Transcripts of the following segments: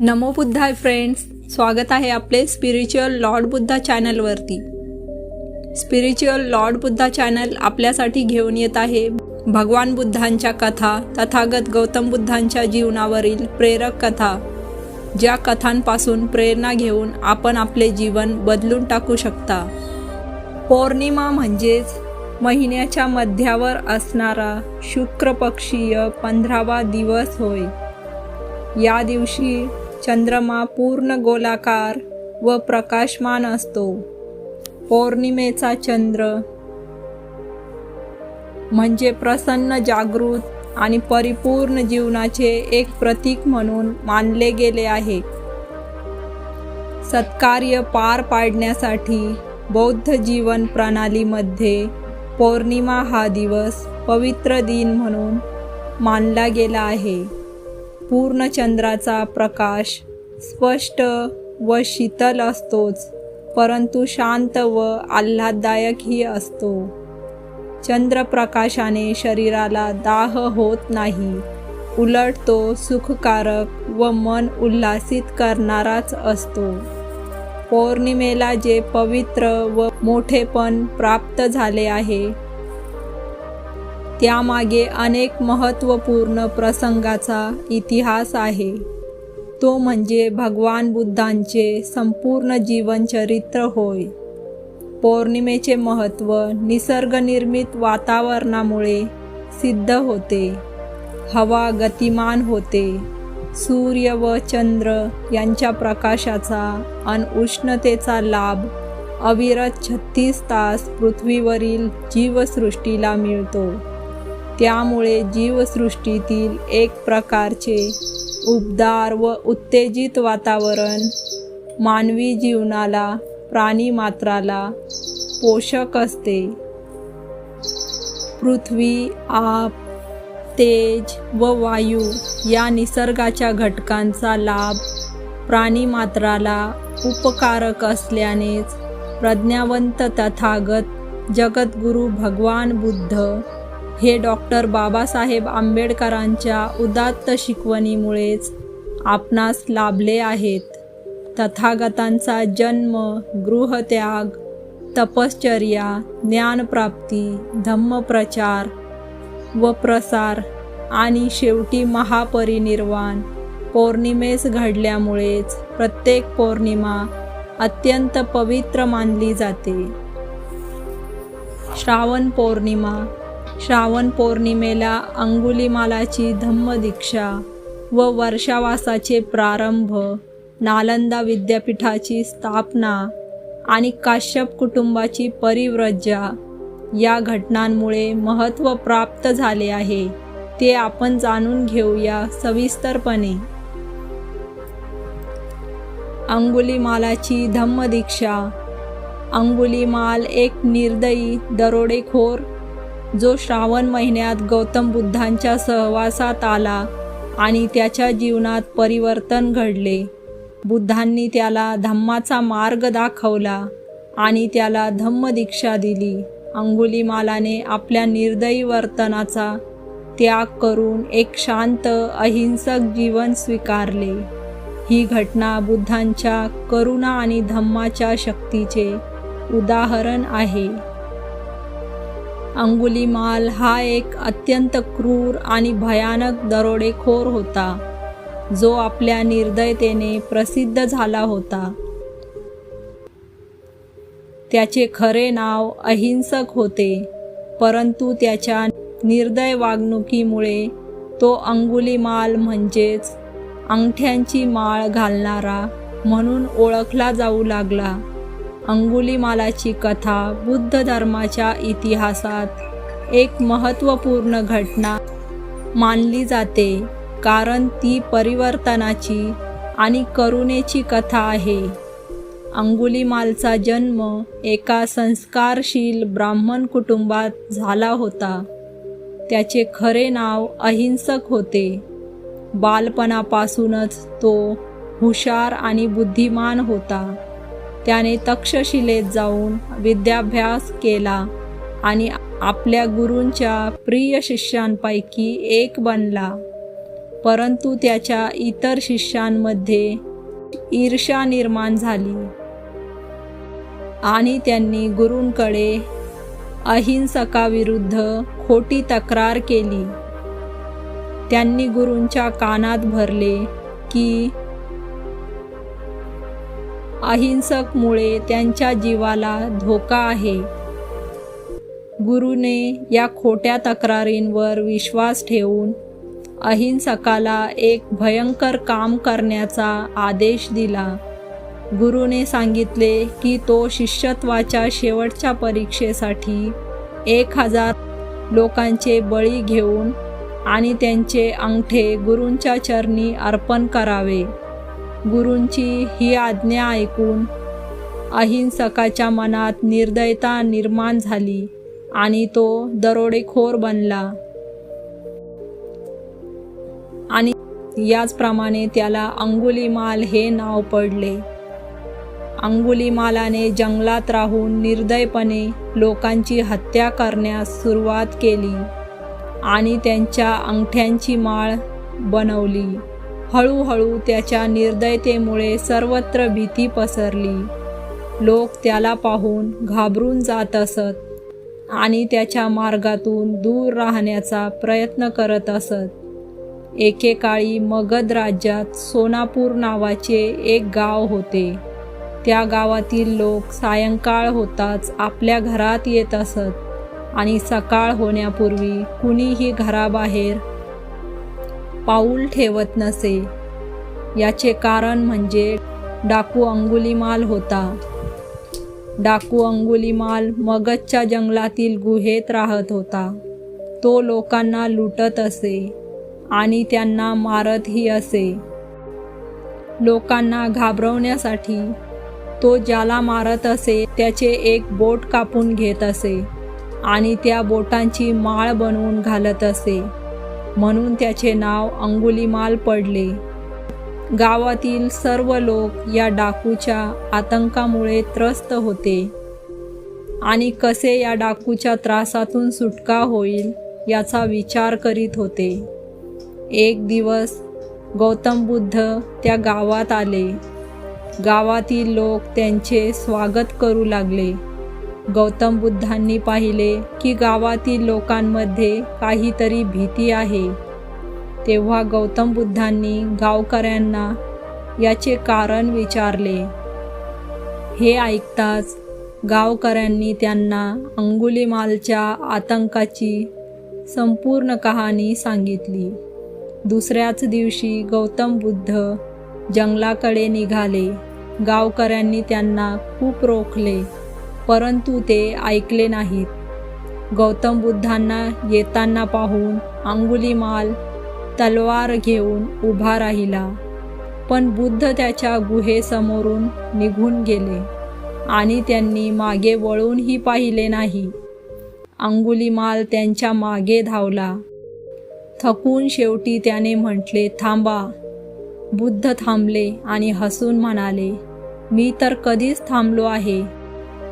नमो बुद्धाय friends स्वागत आहे आपले स्पिरिच्युअल लॉर्ड बुद्धा चॅनलवरती स्पिरिच्युअल लॉर्ड बुद्धा चॅनल आपल्यासाठी घेऊन येत आहे भगवान बुद्धांच्या कथा तथागत गौतम बुद्धांच्या जीवनावरील प्रेरक कथा ज्या कथांपासून प्रेरणा घेऊन आपण आपले जीवन बदलून टाकू शकता. पौर्णिमा म्हणजेच महिन्याच्या मध्यावर असणारा शुक्रपक्षीय पंधरावा दिवस होय. या दिवशी चंद्रमा पूर्ण गोलाकार व प्रकाशमान असतो. पौर्णिमेचा चंद्र म्हणजे प्रसन्न जागृत आणि परिपूर्ण जीवनाचे एक प्रतीक म्हणून मानले गेले आहे. सत्कार्य पार पाडण्यासाठी बौद्ध जीवन प्रणालीमध्ये पौर्णिमा हा दिवस पवित्र दिन म्हणून मानला गेला आहे. पूर्ण चंद्राचा प्रकाश स्पष्ट व शीतल असतोच परंतु शांत व आल्हाददायकही असतो. चंद्रप्रकाशाने शरीराला दाह होत नाही. उलट तो सुखकारक व मन उल्हासित करणाराच असतो. पौर्णिमेला जे पवित्र व मोठेपण प्राप्त झाले आहे त्यामागे अनेक महत्त्वपूर्ण प्रसंगाचा इतिहास आहे. तो म्हणजे भगवान बुद्धांचे संपूर्ण जीवनचरित्र होय. पौर्णिमेचे महत्त्व निसर्गनिर्मित वातावरणामुळे सिद्ध होते. हवा गतिमान होते. सूर्य व चंद्र यांच्या प्रकाशाचा आणि उष्णतेचा लाभ अविरत छत्तीस तास पृथ्वीवरील जीवसृष्टीला मिळतो. त्यामुळे जीवसृष्टीतील एक प्रकारचे उबदार व उत्तेजित वातावरण मानवी जीवनाला प्राणीमात्राला पोषक असते. पृथ्वी आप तेज व वायू या निसर्गाच्या घटकांचा लाभ प्राणीमात्राला उपकारक असल्यानेच प्रज्ञावंत तथागत जगद्गुरू भगवान बुद्ध हे डॉक्टर बाबासाहेब आंबेडकरांच्या उदात्त शिकवणीमुळेच आपणास लाभले आहेत. तथागतांचा जन्म गृहत्याग तपश्चर्या ज्ञानप्राप्ती धम्मप्रचार व प्रसार आणि शेवटी महापरिनिर्वाण पौर्णिमेस घडल्यामुळेच प्रत्येक पौर्णिमा अत्यंत पवित्र मानली जाते. श्रावण पौर्णिमा श्रावण पौर्णिमेला अंगुलीमालाची धम्मदीक्षा व वर्षावासाचे प्रारंभ नालंदा विद्यापीठाची स्थापना आणि काश्यप कुटुंबाची परिव्रज्या या घटनांमुळे महत्त्व प्राप्त झाले आहे. ते आपण जाणून घेऊया सविस्तरपणे. अंगुलीमालाची धम्मदीक्षा अंगुलीमाल एक निर्दयी दरोडेखोर जो श्रावण महिन्यात गौतम बुद्धांच्या सहवासात आला आणि त्याच्या जीवनात परिवर्तन घडले. बुद्धांनी त्याला धम्माचा मार्ग दाखवला आणि त्याला धम्मदीक्षा दिली. अंगुलीमालाने आपल्या निर्दयी वर्तनाचा त्याग करून एक शांत अहिंसक जीवन स्वीकारले. ही घटना बुद्धांच्या करुणा आणि धम्माच्या शक्तीचे उदाहरण आहे. अंगुलीमाल हा एक अत्यंत क्रूर आणि भयानक दरोडेखोर होता जो आपल्या निर्दयतेने प्रसिद्ध झाला होता. त्याचे खरे नाव अहिंसक होते परंतु त्याच्या निर्दय वागणुकीमुळे तो अंगुलीमाल म्हणजेच अंगठ्यांची माळ घालणारा म्हणून ओळखला जाऊ लागला. अंगुलीमालाची कथा बुद्ध धर्माच्या इतिहासात एक महत्त्वपूर्ण घटना मानली जाते कारण ती परिवर्तनाची आणि करुणेची कथा आहे. अंगुलीमालचा जन्म एका संस्कारशील ब्राह्मण कुटुंबात झाला होता. त्याचे खरे नाव अहिंसक होते. बालपणापासूनच तो हुशार आणि बुद्धिमान होता. त्याने तक्षशिलेत जाऊन विद्याभ्यास केला आणि आपल्या गुरूंच्या प्रिय शिष्यांपैकी एक बनला. परंतु त्याच्या इतर शिष्यांमध्ये ईर्ष्या निर्माण झाली आणि त्यांनी गुरूंकडे अहिंसकाविरुद्ध खोटी तक्रार केली. त्यांनी गुरूंच्या कानात भरले की अहिंसकमुळे त्यांच्या जीवाला धोका आहे. गुरुने या खोट्या तक्रारींवर विश्वास ठेवून अहिंसकाला एक भयंकर काम करण्याचा आदेश दिला. गुरुने सांगितले की तो शिष्यत्वाच्या शेवटच्या परीक्षेसाठी एक हजार लोकांचे बळी घेऊन आणि त्यांचे अंगठे गुरूंच्या चरणी अर्पण करावे. गुरूंची ही आज्ञा ऐकून अहिंसकाच्या मनात निर्दयता निर्माण झाली आणि तो दरोडेखोर बनला. आणि याचप्रमाणे त्याला अंगुलीमाल हे नाव पडले. अंगुलीमालाने जंगलात राहून निर्दयपणे लोकांची हत्या करण्यास सुरुवात केली आणि त्यांच्या अंगठ्यांची माळ बनवली. हळूहळू त्याच्या निर्दयतेमुळे सर्वत्र भीती पसरली. लोक त्याला पाहून घाबरून जात असत आणि त्याच्या मार्गातून दूर राहण्याचा प्रयत्न करत असत. एकेकाळी मगध राज्यात सोनापूर नावाचे एक गाव होते. त्या गावातील लोक सायंकाळ होताच आपल्या घरात येत असत आणि सकाळ होण्यापूर्वी कुणीही घराबाहेर पाऊल ठेवत नसे. याचे कारण म्हणजे डाकू अंगुलीमाल होता. डाकू अंगुलीमाल मगधच्या जंगलातील गुहेत राहत होता. तो लोकांना लुटत असे आणि त्यांना मारतही असे. लोकांना घाबरवण्यासाठी तो ज्याला मारत असे त्याचे एक बोट कापून घेत असे आणि त्या बोटांची माळ बनवून घालत असे. म्हणून त्याचे नाव अंगुलीमाल पडले. गावातील सर्व लोक या डाकूच्या आतंकामुळे त्रस्त होते. आणि कसे या डाकूच्या त्रासातून सुटका होईल याचा विचार करीत होते. एक दिवस गौतम बुद्ध त्या गावात आले. गावातील लोक त्यांचे स्वागत करू लागले. गौतम बुद्धांनी पाहिले की गावातील लोकांमध्ये काहीतरी भीती आहे. तेव्हा गौतम बुद्धांनी गावकऱ्यांना याचे कारण विचारले. हे ऐकताच गावकऱ्यांनी त्यांना अंगुलीमालच्या आतंकाची संपूर्ण कहाणी सांगितली. दुसऱ्याच दिवशी गौतम बुद्ध जंगलाकडे निघाले. गावकऱ्यांनी त्यांना खूप रोखले. परंतु ते ऐकले नाहीत. गौतम बुद्धांना येताना पाहून अंगुलीमाल तलवार घेऊन उभा राहिला. पण बुद्ध त्याच्या गुहेसमोरून निघून गेले आणि त्यांनी मागे वळूनही पाहिले नाही. अंगुलीमाल त्यांच्या मागे धावला. थकून शेवटी त्याने म्हटले थांबा. बुद्ध थांबले आणि हसून म्हणाले मी तर कधीच थांबलो आहे.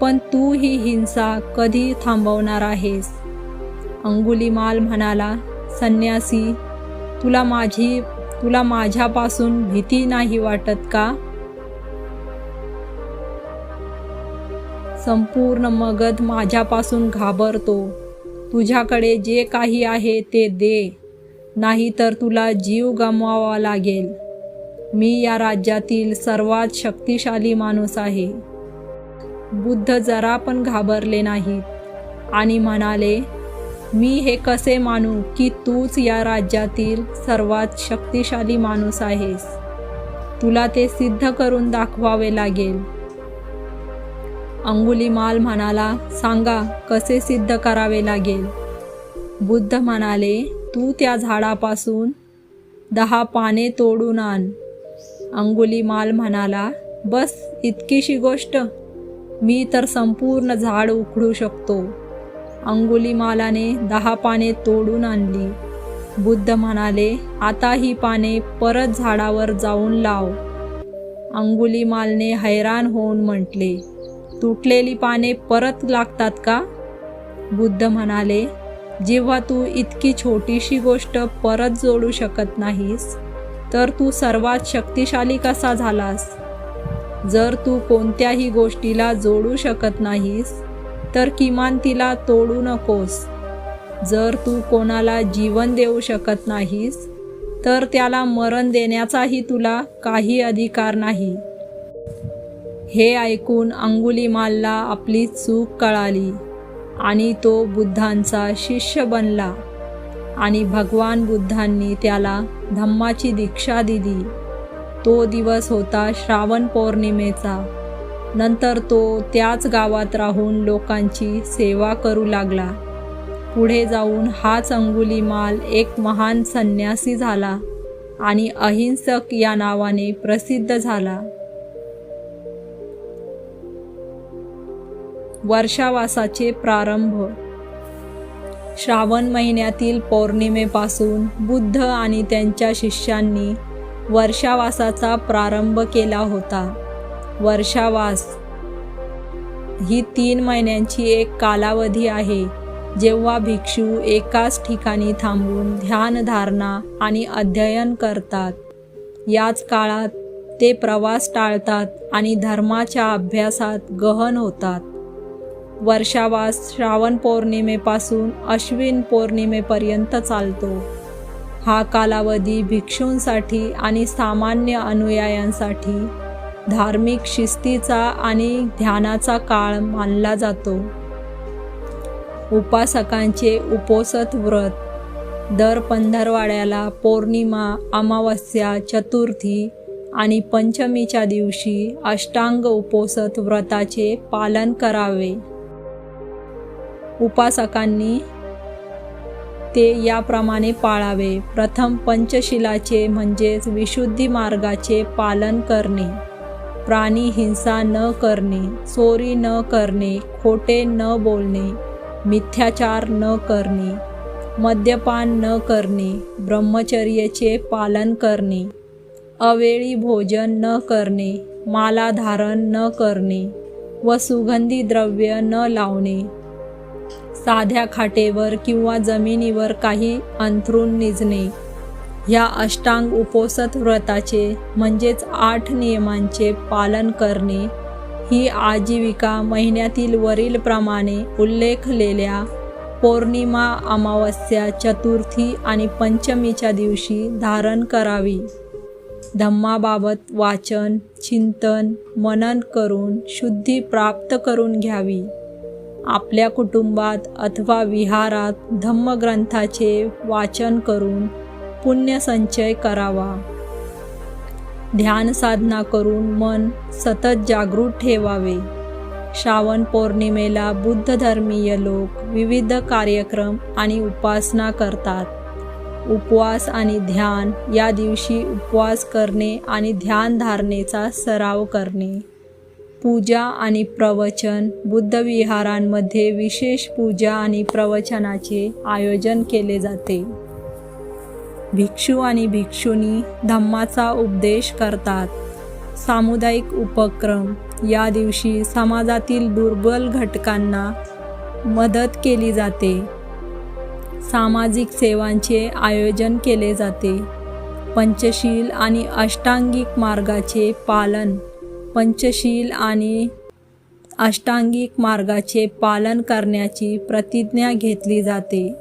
पण तू ही हिंसा कधी थांबवणार आहेस? अंगुलीमाल म्हणाला संन्यासी तुला माझी तुला माझ्यापासून भीती नाही वाटत का? संपूर्ण मगध माझ्यापासून घाबरतो. तुझ्याकडे जे काही आहे ते दे नाहीतर तुला जीव गमवावा लागेल. मी या राज्यातील सर्वात शक्तिशाली माणूस आहे. बुद्ध जरा पण घाबरले नाहीत. आणि म्हणाले मी हे कसे मानू की तूच या राज्यातील सर्वात शक्तिशाली माणूस आहेस? तुला ते सिद्ध करून दाखवावे लागेल. अंगुलीमाल म्हणाला सांगा कसे सिद्ध करावे लागेल? बुद्ध म्हणाले तू त्या झाडापासून दहा पाने तोडून आण. अंगुलीमाल म्हणाला बस इतकीशी गोष्ट मी तर संपूर्ण झाड उखडू शकतो. अंगुलीमालाने दहा पाने तोडून आणली. बुद्ध म्हणाले आता ही पाने परत झाडावर जाऊन लाव. अंगुलीमालने हैराण होऊन म्हटले तुटलेली पाने परत लागतात का? बुद्ध म्हणाले जेव्हा तू इतकी छोटीशी गोष्ट परत जोडू शकत नाहीस तर तू सर्वात शक्तिशाली कसा झालास? जर तू कोणत्याही गोष्टीला जोडू शकत नाहीस तर किमान तिला तोडू नकोस. जर तू कोणाला जीवन देऊ शकत नाहीस तर त्याला मरण देण्याचाही तुला काही अधिकार नाही. हे ऐकून अंगुलीमालला आपली चूक कळाली आणि तो बुद्धांचा शिष्य बनला आणि भगवान बुद्धांनी त्याला धम्माची दीक्षा दिली. तो दिवस होता श्रावण पौर्णिमेचा. नंतर तो त्याच गावात राहून लोकांची सेवा करू लागला. पुढे जाऊन हाच अंगुलीमाल एक महान संन्यासी झाला आणि अहिंसक या नावाने प्रसिद्ध झाला. वर्षावासाचे प्रारंभ. श्रावण महिन्यातील पौर्णिमेपासून बुद्ध आणि त्यांच्या शिष्यांनी वर्षावासाचा प्रारंभ केला होता. वर्षावास ही तीन महिन्यांची एक कालावधी आहे जेव्हा भिक्षू एकाच ठिकाणी थांबून ध्यानधारणा आणि अध्ययन करतात. याच काळात ते प्रवास टाळतात आणि धर्माच्या अभ्यासात गहन होतात. वर्षावास श्रावण पौर्णिमेपासून अश्विन पौर्णिमेपर्यंत चालतो. हा कालावधी भिक्षूंसाठी आणि सामान्य अनुयायांसाठी धार्मिक शिस्तीचा आणि ध्यानाचा काळ मानला जातो. उपासकांचे उपोसत व्रत दर पंधरवाड्याला पौर्णिमा अमावस्या चतुर्थी आणि पंचमीच्या दिवशी अष्टांग उपोसत व्रताचे पालन करावे. उपासकांनी ते याप्रमाणे पाळावे. प्रथम पंचशिलाचे म्हणजेच विशुद्धी मार्गाचे पालन करणे. प्राणी हिंसा न करणे चोरी न करणे खोटे न बोलणे मिथ्याचार न करणे मद्यपान न करणे ब्रह्मचर्याचे पालन करणे अवेळी भोजन न करणे माला धारण न करणे व सुगंधी द्रव्य न लावणे. साध्या खाटेवर किंवा जमिनीवर काही अंथरून निजणे. ह्या अष्टांग उपोसत व्रताचे म्हणजेच आठ नियमांचे पालन करणे ही आजीविका महिन्यातील वरीलप्रमाणे उल्लेखलेल्या पौर्णिमा अमावस्या चतुर्थी आणि पंचमीच्या दिवशी धारण करावी. धम्माबाबत वाचन चिंतन मनन करून शुद्धी प्राप्त करून घ्यावी. आपल्या कुटुंबात अथवा विहारात धम्मग्रंथाचे वाचन करून पुण्यसंचय करावा. ध्यान साधना करून मन सतत जागृत ठेवावे. श्रावण पौर्णिमेला बुद्ध धर्मीय लोक विविध कार्यक्रम आणि उपासना करतात. उपवास आणि ध्यान या दिवशी उपवास करणे आणि ध्यान धारणेचा सराव करणे. पूजा आणि प्रवचन बुद्धविहारांमध्ये विशेष पूजा आणि प्रवचनाचे आयोजन केले जाते. भिक्षू आणि भिक्षुनी धम्माचा उपदेश करतात. सामुदायिक उपक्रम या दिवशी समाजातील दुर्बल घटकांना मदत केली जाते. सामाजिक सेवांचे आयोजन केले जाते. पंचशील आणि अष्टांगिक मार्गाचे पालन पंचशील आणि अष्टांगिक मार्गाचे पालन करण्याची प्रतिज्ञा घेतली जाते.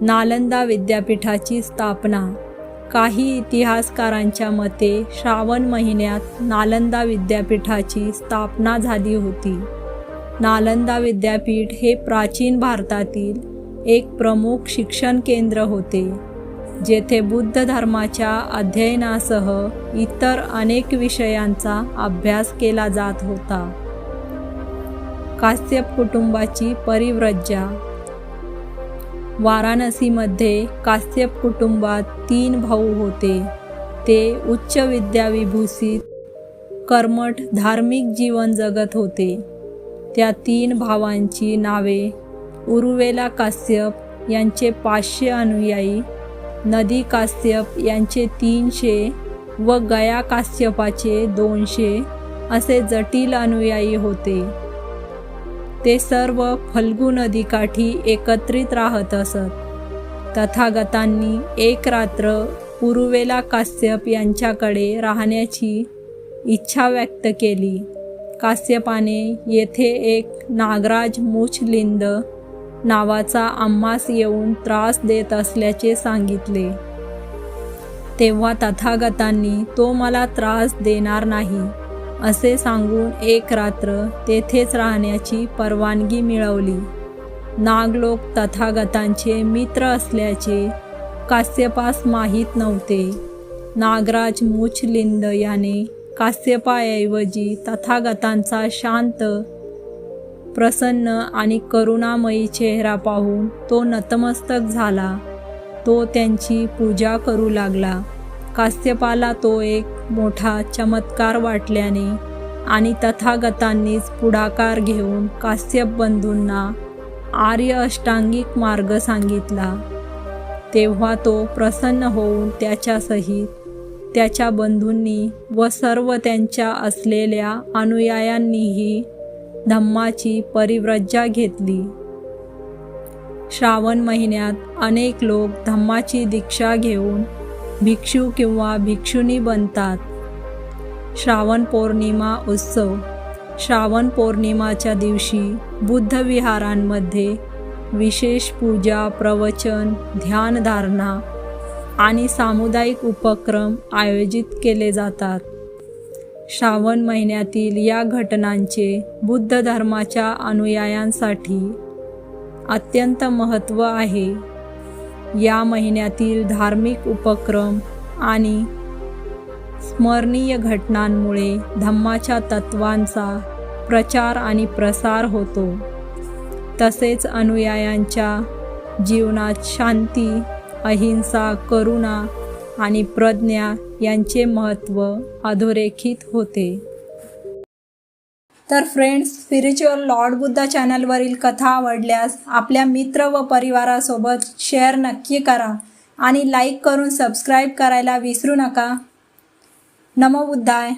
नालंदा विद्यापीठाची स्थापना. काही इतिहासकारांच्या मते श्रावण महिन्यात नालंदा विद्यापीठाची स्थापना झाली होती. नालंदा विद्यापीठ हे प्राचीन भारतातील एक प्रमुख शिक्षण केंद्र होते. जेथे बुद्ध धर्माच्या अध्ययनासह इतर अनेक विषयांचा अभ्यास केला जात होता. काश्यप कुटुंबाची परिव्रज्जा वाराणसीमध्ये काश्यप कुटुंबात तीन भाऊ होते. ते उच्च विद्याविभूषित कर्मठ धार्मिक जीवन जगत होते. त्या तीन भावांची नावे उरुवेला काश्यप यांचे पाचशे अनुयायी नदी काश्यप यांचे तीनशे व गया काश्यपाचे दोनशे असे जटिल अनुयायी होते. ते सर्व फल्गू नदीकाठी एकत्रित राहत असत. तथागतांनी एक रात्र उरुवेला काश्यप यांच्याकडे राहण्याची इच्छा व्यक्त केली. काश्यपाने येथे एक नागराज मुचलिंद नावाचा आम्हास येऊन त्रास देत असल्याचे सांगितले. तेव्हा तथागतांनी तो मला त्रास देणार नाही असे सांगून एक रात्र तेथेच राहण्याची परवानगी मिळवली. नागलोक तथागतांचे मित्र असल्याचे काश्यपास माहीत नव्हते. नागराज मुचलिंद याने काश्यपाऐवजी तथागतांचा शांत प्रसन्न आणि करुणामयी चेहरा पाहून तो नतमस्तक झाला. तो त्यांची पूजा करू लागला. काश्यपाला तो एक मोठा चमत्कार वाटल्याने आणि तथागतांनीच पुढाकार घेऊन काश्यप बंधूंना आर्य अष्टांगिक मार्ग सांगितला. तेव्हा तो प्रसन्न होऊन त्याच्यासहित त्याच्या बंधूंनी व सर्व त्यांच्या असलेल्या अनुयायांनीही धम्माची परिव्रज्जा घेतली. श्रावण महिन्यात अनेक लोक धम्माची दीक्षा घेऊन भिक्षू किंवा भिक्षुनी बनतात. श्रावण पौर्णिमा उत्सव. श्रावण पौर्णिमाच्या दिवशी बुद्ध विहारांमध्ये विशेष पूजा प्रवचन ध्यानधारणा आणि सामुदायिक उपक्रम आयोजित केले जातात. श्रावण महिन्यातील या घटनांचे बुद्ध धर्माच्या अनुयायांसाठी अत्यंत महत्त्व आहे. या महिन्यातील धार्मिक उपक्रम आणि स्मरणीय घटनांमुळे धम्माच्या तत्वांचा प्रचार आणि प्रसार होतो. तसेच अनुयायांच्या जीवनात शांती अहिंसा करुणा आणि प्रज्ञा यांचे महत्त्व अधोरेखित होते. तर फ्रेंड्स स्पिरिच्युअल लॉर्ड बुद्धा चॅनलवरील कथा आवडल्यास आपल्या मित्र व परिवारासोबत शेअर नक्की करा आणि लाईक करून सबस्क्राईब करायला विसरू नका. नमो बुद्धाय.